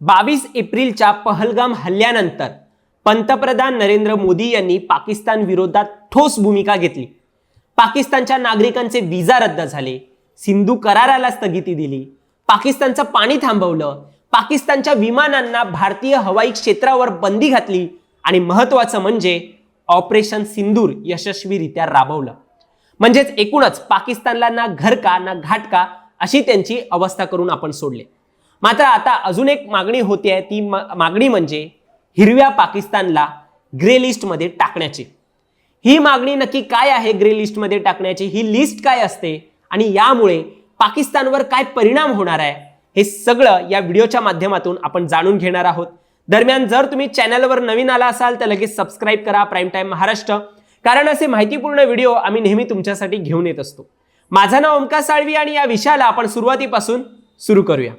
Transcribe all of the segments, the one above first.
बावीस एप्रिलच्या पहलगाम हल्ल्यानंतर पंतप्रधान नरेंद्र मोदी यांनी पाकिस्तान विरोधात ठोस भूमिका घेतली. पाकिस्तानच्या नागरिकांचे विजा रद्द झाले. सिंधू कराराला स्थगिती दिली. पाकिस्तानचं पाणी थांबवलं. पाकिस्तानच्या विमानांना भारतीय हवाई क्षेत्रावर बंदी घातली आणि महत्वाचं म्हणजे ऑपरेशन सिंदूर यशस्वीरित्या राबवलं. म्हणजेच एकूणच पाकिस्तानला ना घर का ना घाट का अशी त्यांची अवस्था करून आपण सोडले. मात्र आता अजून एक मागणी होती आहे ती मागणी म्हणजे हिरव्या पाकिस्तानला ग्रे लिस्टमध्ये टाकण्याची. ही मागणी नक्की काय आहे ग्रे लिस्टमध्ये टाकण्याची? ही लिस्ट काय असते? आणि यामुळे पाकिस्तानवर काय परिणाम होणार आहे? हे सगळं या व्हिडिओच्या माध्यमातून आपण जाणून घेणार आहोत. दरम्यान जर तुम्ही चॅनलवर नवीन आला असाल तर लगेच सबस्क्राईब करा प्राईम टाईम महाराष्ट्र. कारण असे माहितीपूर्ण व्हिडिओ आम्ही नेहमी तुमच्यासाठी घेऊन येत असतो. माझं नाव ओमकार साळवी आणि या विषयाला आपण सुरुवातीपासून सुरू करूया.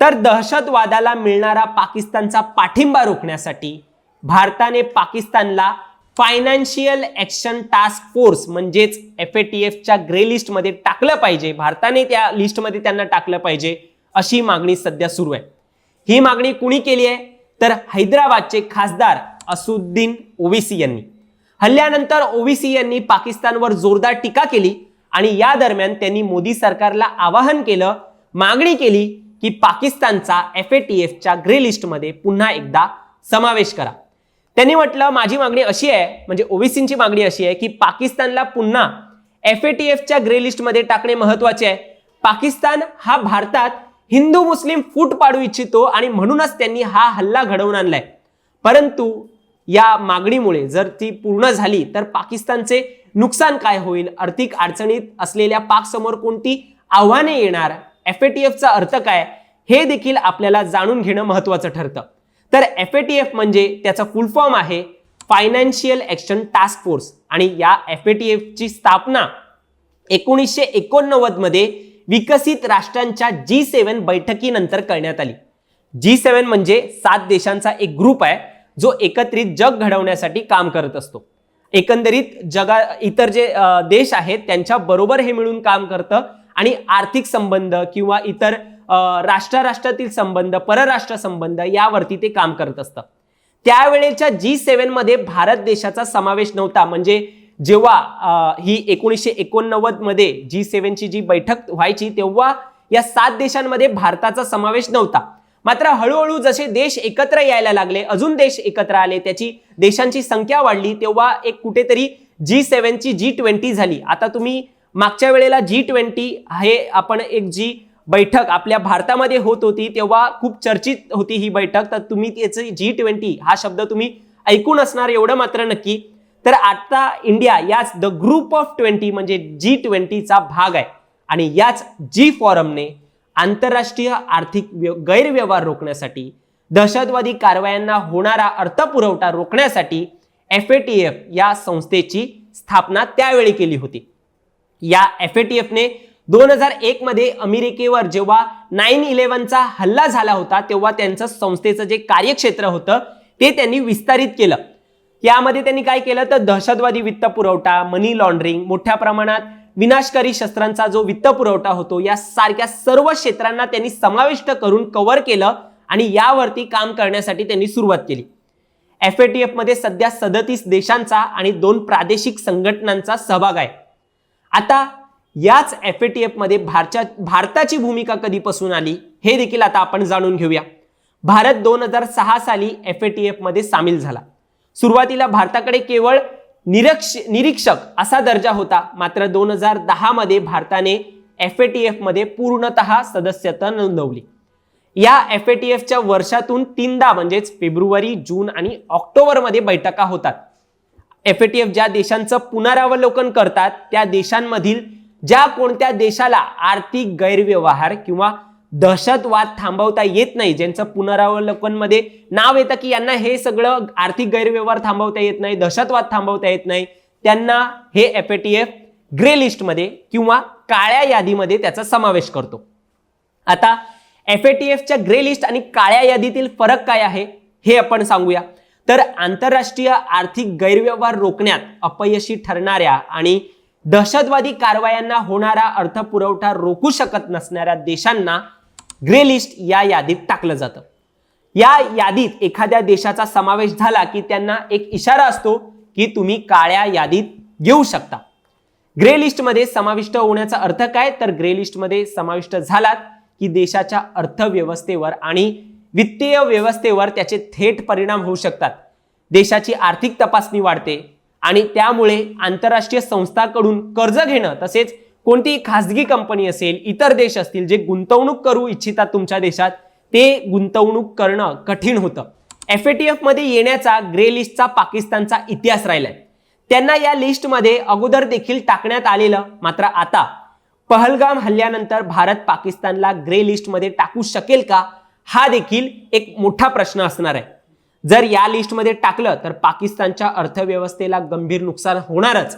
तर दहशतवादाला मिळणारा पाकिस्तानचा पाठिंबा रोखण्यासाठी भारताने पाकिस्तानला फायनान्शियल ॲक्शन टास्क फोर्स म्हणजेच एफ ए टी एफच्या ग्रे लिस्टमध्ये टाकलं पाहिजे. भारताने त्या लिस्टमध्ये त्यांना टाकलं पाहिजे अशी मागणी सध्या सुरू आहे. ही मागणी कुणी केली आहे? तर हैदराबादचे खासदार असुद्दीन ओवीसी यांनी. हल्ल्यानंतर ओवीसी यांनी पाकिस्तानवर जोरदार टीका केली आणि या दरम्यान त्यांनी मोदी सरकारला आवाहन केलं मागणी केली की पाकिस्तानचा एफ ए टी एफच्या ग्रे लिस्टमध्ये पुन्हा एकदा समावेश करा. त्यांनी म्हटलं माझी मागणी अशी आहे म्हणजे ओबीसींची मागणी अशी आहे की पाकिस्तानला पुन्हा एफ ए टी एफच्या ग्रे लिस्टमध्ये टाकणे महत्त्वाचे आहे. पाकिस्तान हा भारतात हिंदू मुस्लिम फूट पाडू इच्छितो आणि म्हणूनच त्यांनी हा हल्ला घडवून आणलाय. परंतु या मागणीमुळे जर ती पूर्ण झाली तर पाकिस्तानचे नुकसान काय होईल? आर्थिक अडचणीत असलेल्या पाक समोर कोणती आव्हाने येणार? एफ ए टी एफचा अर्थ काय? हे देखील आपल्याला जाणून घेणं महत्वाचं ठरतं. तर एफ ए टी एफ म्हणजे त्याचा फुल फॉर्म आहे फायनान्शियल ॲक्शन टास्क फोर्स आणि या एफ ए टी एफची स्थापना एकोणीसशे एकोणनव्वदमध्ये विकसित राष्ट्रांच्या जी सेवन बैठकीनंतर करण्यात आली. जी सेवन म्हणजे सात देशांचा एक ग्रुप आहे जो एकत्रित जग घडवण्यासाठी काम करत असतो. एकंदरीत जगा इतर जे देश आहेत त्यांच्या बरोबर हे मिळून काम करतं. आणि आर्थिक संबंध किंवा इतर राष्ट्राराष्ट्रातील संबंध परराष्ट्र संबंध यावरती ते काम करत असतं. त्यावेळेच्या जी सेवनमध्ये भारत देशाचा समावेश नव्हता. म्हणजे जेव्हा ही एकोणीसशे एकोणनव्वदमध्ये जी सेव्हनची जी बैठक व्हायची तेव्हा या सात देशांमध्ये भारताचा समावेश नव्हता. मात्र हळूहळू जसे देश एकत्र यायला लागले अजून देश एकत्र आले त्याची देशांची संख्या वाढली तेव्हा एक कुठेतरी जी सेव्हनची जी ट्वेंटी झाली. आता तुम्ही मागच्या वेळेला जी ट्वेंटी हे आपण एक जी बैठक आपल्या भारतामध्ये होत होती तेव्हा खूप चर्चित होती ही बैठक. तर तुम्ही त्याची जी ट्वेंटी हा शब्द तुम्ही ऐकून असणार एवढं मात्र नक्की. तर आता इंडिया याच द ग्रुप ऑफ ट्वेंटी म्हणजे जी ट्वेंटीचा भाग आहे. आणि याच जी फॉरमने आंतरराष्ट्रीय आर्थिक गैरव्यवहार रोखण्यासाठी दहशतवादी कारवायांना होणारा अर्थपुरवठा रोखण्यासाठी एफ ए टी एफ या संस्थेची स्थापना त्यावेळी केली होती. या एफ ए टी एफने दोन हजार एक मध्ये अमेरिकेवर जेव्हा नाईन इलेव्हनचा हल्ला झाला होता तेव्हा त्यांचं संस्थेचं जे कार्यक्षेत्र होतं ते त्यांनी विस्तारित केलं. यामध्ये त्यांनी काय केलं तर दहशतवादी वित्त पुरवठा मनी लॉन्ड्रिंग मोठ्या प्रमाणात विनाशकारी शस्त्रांचा जो वित्त पुरवठा होतो या सारख्या सर्व क्षेत्रांना त्यांनी समाविष्ट करून कव्हर केलं आणि यावरती काम करण्यासाठी त्यांनी सुरुवात केली. एफ ए टी एफमध्ये सध्या सदतीस देशांचा आणि दोन प्रादेशिक संघटनांचा सहभाग आहे. आता याच एफ ए टी एफमध्ये भारच्या भारताची भूमिका कधीपासून आली हे देखील आता आपण जाणून घेऊया. भारत दोन हजार सहा साली एफ ए टी एफमध्ये सामील झाला. सुरुवातीला भारताकडे केवळ निरक्ष निरीक्षक असा दर्जा होता मात्र दोन हजार दहामध्ये भारताने एफ ए टी एफमध्ये पूर्णत पूर्णतः सदस्यता नोंदवली. या एफ ए टी एफच्या वर्षातून तीनदा म्हणजेच फेब्रुवारी जून आणि ऑक्टोबरमध्ये बैठका होतात. एफ ए टी एफ ज्या देशांचं पुनरावलोकन करतात त्या देशांमधील ज्या कोणत्या देशाला आर्थिक गैरव्यवहार किंवा दहशतवाद थांबवता येत नाही ज्यांचं पुनरावलोकनमध्ये नाव येतं की यांना हे सगळं आर्थिक गैरव्यवहार थांबवता येत नाही दहशतवाद थांबवता येत नाही त्यांना हे F A T F grey लिस्टमध्ये किंवा काळ्या यादीमध्ये त्याचा समावेश करतो. आता एफ ए टी एफच्या ग्रे लिस्ट आणि काळ्या यादीतील फरक काय आहे हे आपण सांगूया. तर आंतरराष्ट्रीय आर्थिक गैरव्यवहार रोखण्यात अपयशी ठरणाऱ्या आणि दहशतवादी कारवायांना होणारा अर्थपुरवठा रोखू शकत नसणाऱ्या देशांना ग्रे लिस्ट या यादीत टाकलं जातं. या यादीत एखाद्या देशाचा समावेश झाला की त्यांना एक इशारा असतो की तुम्ही काळ्या यादीत येऊ शकता. ग्रे लिस्टमध्ये समाविष्ट होण्याचा अर्थ काय? तर ग्रे लिस्टमध्ये समाविष्ट झालात की देशाच्या अर्थव्यवस्थेवर आणि वित्तीय व्यवस्थेवर त्याचे थेट परिणाम होऊ शकतात. देशाची आर्थिक तपासणी वाढते आणि त्यामुळे आंतरराष्ट्रीय संस्थांकडून कर्ज घेणं तसेच कोणतीही खासगी कंपनी असेल इतर देश असतील जे गुंतवणूक करू इच्छितात तुमच्या देशात ते गुंतवणूक करणं कठीण होतं. एफ ए टी एफमध्ये येण्याचा ग्रे लिस्टचा पाकिस्तानचा इतिहास राहिलाय. त्यांना या लिस्टमध्ये अगोदर देखील टाकण्यात आलेलं मात्र आता. पहलगाम हल्ल्यानंतर भारत पाकिस्तानला ग्रे लिस्टमध्ये टाकू शकेल का? हा देखील एक मोठा प्रश्न असणार आहे. जर या लिस्टमध्ये टाकलं तर पाकिस्तानच्या अर्थव्यवस्थेला गंभीर नुकसान होणारच.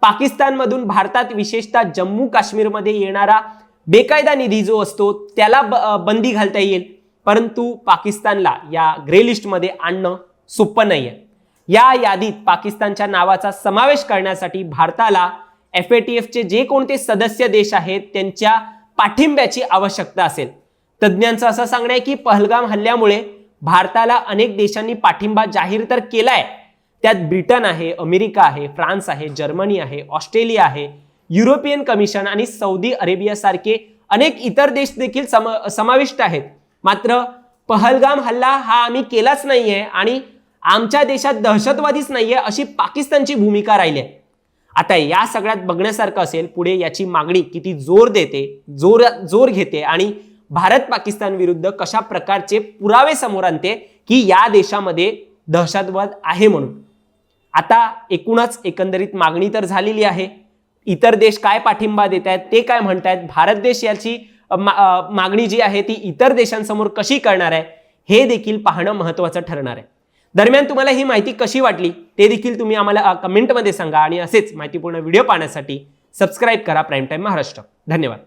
पाकिस्तानमधून भारतात विशेषतः जम्मू काश्मीरमध्ये येणारा बेकायदा निधी जो असतो त्याला ब- बंदी घालता येईल. परंतु पाकिस्तानला या ग्रे लिस्टमध्ये आणणं सोपं नाही आहे या यादीत पाकिस्तानच्या नावाचा समावेश करण्यासाठी भारताला एफ ए टी एफचे जे कोणते सदस्य देश आहेत त्यांच्या पाठिंब्याची आवश्यकता असेल. तज्ज्ञांचं असं सांगणं आहे की पहलगाम हल्ल्यामुळे भारताला अनेक देशांनी पाठिंबा जाहीर तर केलाय. त्यात ब्रिटन आहे अमेरिका आहे फ्रान्स आहे जर्मनी आहे ऑस्ट्रेलिया आहे युरोपियन कमिशन आणि सौदी अरेबियासारखे अनेक इतर देश देखील सम समाविष्ट आहेत. मात्र पहलगाम हल्ला हा आम्ही केलाच नाहीये आणि आमच्या देशात दहशतवादीच नाहीये अशी पाकिस्तानची भूमिका राहिली आहे आता या सगळ्यात बघण्यासारखं असेल पुढे याची मागणी किती जोर देते जोर जोर घेते आणि भारत पाकिस्तान विरुद्ध कशा प्रकारचे पुरावे समोर आणते की या देशामध्ये दहशतवाद आहे म्हणून? आता एकूणच एकंदरीत मागणी तर झालेली आहे. इतर देश काय पाठिंबा देत आहेत ते काय म्हणतायत भारत देश याची मा- मागणी जी आहे ती इतर देशांसमोर कशी करणार आहे हे देखील पाहणं महत्त्वाचं ठरणार आहे. दरम्यान तुम्हाला ही माहिती कशी वाटली ते देखील तुम्ही आम्हाला कमेंटमध्ये सांगा आणि असेच माहितीपूर्ण व्हिडिओ पाहण्यासाठी सबस्क्राईब करा प्राईम टाईम महाराष्ट्र. धन्यवाद.